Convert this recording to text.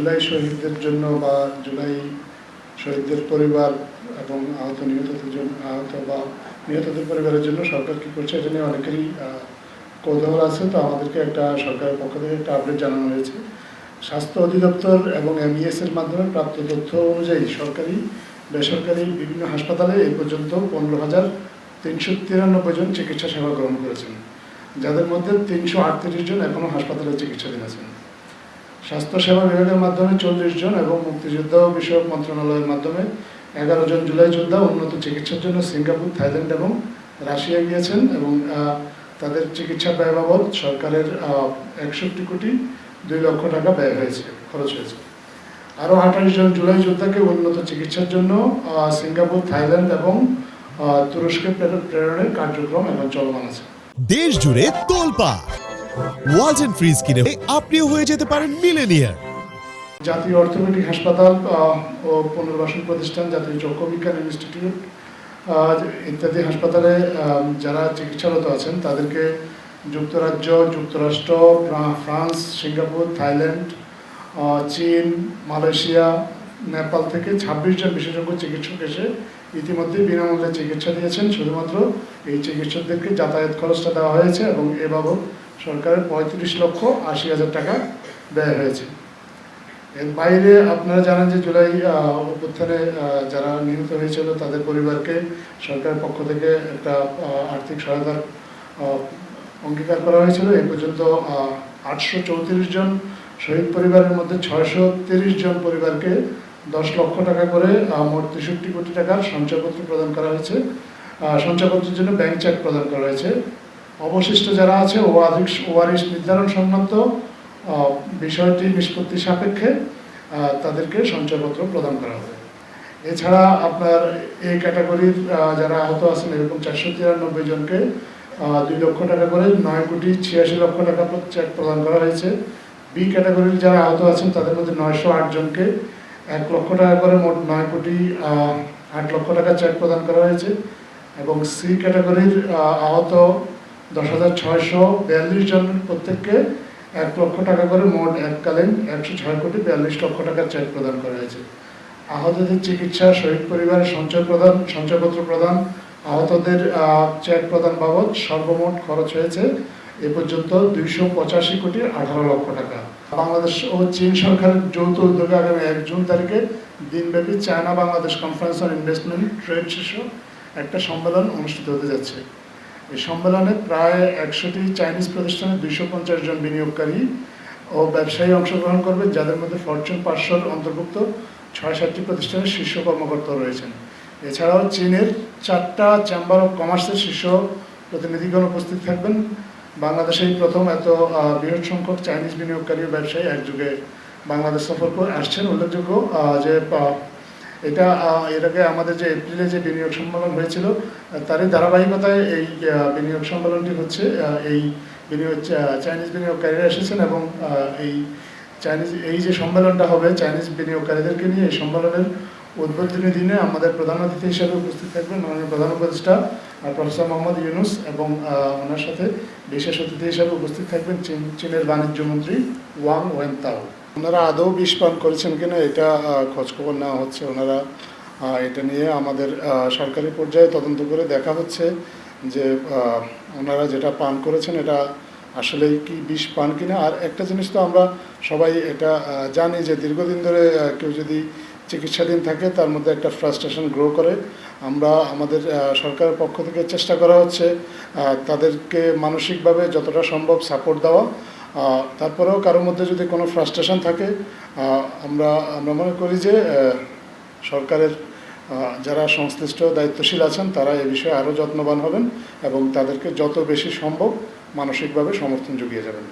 জুলাই শহীদদের জন্য বা জুলাই শহীদদের পরিবার এবং আহত নিহতদের জন্য, আহত বা নিহতদের পরিবারের জন্য সরকার কী করছে এটা নিয়ে অনেকেরই কৌতূহল আছে। তো আমাদেরকে একটা সরকারের পক্ষ থেকে একটা আপডেট জানানো হয়েছে। স্বাস্থ্য অধিদপ্তর এবং এমইএস এর মাধ্যমে প্রাপ্ত তথ্য অনুযায়ী সরকারি, বেসরকারি বিভিন্ন হাসপাতালে এই পর্যন্ত পনেরো হাজার তিনশো তিরানব্বই জন চিকিৎসা সেবা গ্রহণ করেছেন। যাদের মধ্যে তিনশো আটত্রিশ জন এখনও হাসপাতালে চিকিৎসাধীন আছেন। স্বাস্থ্যসেবা বিভাগের মাধ্যমে চল্লিশ জন এবং মুক্তিযুদ্ধ বিষয়ক মন্ত্রণালয়ের মাধ্যমে এগারো জন জুলাই যোদ্ধা উন্নত চিকিৎসার জন্য সিঙ্গাপুর, থাইল্যান্ড এবং রাশিয়া গিয়েছেন এবং তাদের চিকিৎসা ব্যয় বাবদ সরকারের একষট্টি কোটি দুই লক্ষ টাকা ব্যয় হয়েছে, খরচ হয়েছে। আরও আঠাশ জন জুলাই যোদ্ধাকে উন্নত চিকিৎসার জন্য সিঙ্গাপুর, থাইল্যান্ড এবং তুরস্কে প্রেরণের কার্যক্রম এখন চলমান আছে। দেশ জুড়ে তোলপা ওয়ালটন ফ্রিজ কিনে আপনিও হয়ে যেতে পারেন মিলেনিয়ার। জাতীয় অর্থোপেডিক হাসপাতাল ও পুনর্বাসন প্রতিষ্ঠান, জাতীয় চক্ষু বিজ্ঞান ইনস্টিটিউট ইত্যাদি হাসপাতালে যারা চিকিৎসারত আছেন, তাদেরকে যুক্তরাজ্য, যুক্তরাষ্ট্র ফ্রান্স, সিঙ্গাপুর, থাইল্যান্ড চীন, মালয়েশিয়া, নেপাল থেকে ছাব্বিশ জন বিশেষজ্ঞ চিকিৎসক এসে ইতিমধ্যে বিনামূল্যে চিকিৎসা দিয়েছেন। শুধুমাত্র এই চিকিৎসকদেরকে যাতায়াত খরচটা দেওয়া হয়েছে এবং এ বাবদ সরকারের পঁয়ত্রিশ লক্ষ আশি হাজার টাকা ব্যয় হয়েছে। এর বাইরে আপনারা জানেন যে জুলাই অভ্যুত্থানে যারা নিহত হয়েছিল তাদের পরিবারকে সরকারের পক্ষ থেকে একটা আর্থিক সহায়তার অঙ্গীকার করা হয়েছিল। এই পর্যন্ত আটশো চৌত্রিশ জন শহীদ পরিবারের মধ্যে ছয়শো তিরিশ জন পরিবারকে দশ লক্ষ টাকা করে মোট তেষট্টি কোটি টাকার সঞ্চয়পত্র প্রদান করা হয়েছে। সঞ্চয়পত্রের জন্য ব্যাংক চেক প্রদান করা হয়েছে। অবশিষ্ট যারা আছে, ওয়ারিশ ওয়ারিশ নির্ধারণ সংক্রান্ত বিষয়টি নিষ্পত্তি সাপেক্ষে তাদেরকে সঞ্চয়পত্র প্রদান করা হবে। এছাড়া আপনার এই ক্যাটাগরির যারা আহত আছেন, এরকম চারশো তিরানব্বই জনকে দুই লক্ষ টাকা করে নয় কোটি ছিয়াশি লক্ষ টাকা চেক প্রদান করা হয়েছে। বি ক্যাটাগরির যারা আহত আছেন, তাদের মধ্যে নয়শো আট জনকে এক লক্ষ টাকা করে মোট নয় কোটি আট লক্ষ টাকা চেক প্রদান করা হয়েছে। এবং সি ক্যাটাগরির আহত দশ হাজার ছয়শো বিয়াল্লিশ জনের প্রত্যেককে এক লক্ষ টাকা করে মোট এককালীন একশো ছয় কোটি বিয়াল্লিশ লক্ষ টাকার চেক প্রদান করা হয়েছে। আহতদের চিকিৎসা শহীদ পরিবারের সঞ্চয় প্রদান সঞ্চয়পত্র প্রদান আহতদের আহ, চেক প্রদান বাবদ সর্বমোট খরচ হয়েছে এ পর্যন্ত দুইশো পঁচাশি কোটি আঠারো লক্ষ টাকা। বাংলাদেশ ও চীন সরকারের যৌথ উদ্যোগে আগামী এক জুন তারিখে দিনব্যাপী China Bangladesh conference on investment trade শীর্ষক একটা সম্মেলন অনুষ্ঠিত হতে যাচ্ছে। এই সম্মেলনে প্রায় একশোটি চাইনিজ প্রতিষ্ঠানের দুইশো পঞ্চাশ জন বিনিয়োগকারী ও ব্যবসায়ী অংশগ্রহণ করবে, যাদের মধ্যে ফরচুন পাঁচশোর অন্তর্ভুক্ত ছয় সাতটি প্রতিষ্ঠানের শীর্ষ কর্মকর্তা রয়েছেন। এছাড়াও চীনের চারটা চেম্বার অফ কমার্সের শীর্ষ প্রতিনিধিগণ উপস্থিত থাকবেন। বাংলাদেশে প্রথম এত বৃহৎ সংখ্যক চাইনিজ বিনিয়োগকারী ও ব্যবসায়ী একযোগে বাংলাদেশ সফর করে আসছেন। উল্লেখযোগ্য যে এটা এর আগে আমাদের যে এপ্রিলে যে বিনিয়োগ সম্মেলন হয়েছিল তারই ধারাবাহিকতায় এই বিনিয়োগ সম্মেলনটি হচ্ছে এই বিনিয়োগ চাইনিজ বিনিয়োগকারীরা এসেছেন এবং এই চাইনিজ, এই যে সম্মেলনটা হবে চাইনিজ বিনিয়োগকারীদেরকে নিয়ে, এই সম্মেলনের উদ্বোধনী দিনে আমাদের প্রধান অতিথি হিসেবে উপস্থিত থাকবেন, মাননীয় প্রধান উপদেষ্টা প্রফেসর মোহাম্মদ ইউনুস এবং ওনার সাথে বিশেষ অতিথি হিসেবে উপস্থিত থাকবেন চীন, চীনের বাণিজ্য মন্ত্রী ওয়াং ওয়েনতাও। ওনারা আদৌ বিষ পান করেছেন কিনা এটা খোঁজখবর নেওয়া হচ্ছে। ওনারা এটা নিয়ে আমাদের সরকারি পর্যায়ে তদন্ত করে দেখা হচ্ছে যে ওনারা যেটা পান করেছেন এটা আসলে কি বিষ পান কিনা। আর একটা জিনিস তো আমরা সবাই এটা জানি যে দীর্ঘদিন ধরে কেউ যদি চিকিৎসাধীন থাকে, তার মধ্যে একটা ফ্রাস্ট্রেশন গ্রো করে। আমরা আমাদের সরকারের পক্ষ থেকে চেষ্টা করা হচ্ছে তাদেরকে মানসিকভাবে যতটা সম্ভব সাপোর্ট দেওয়া। তারপরেও কারোর মধ্যে যদি কোনো ফ্রাস্ট্রেশন থাকে আমরা আমরা মনে করি যে সরকারের যারা সংশ্লিষ্ট দায়িত্বশীল আছেন, তারা এ বিষয়ে আরও যত্নবান হবেন এবং তাদেরকে যত বেশি সম্ভব মানসিকভাবে সমর্থন জুগিয়ে যাবেন।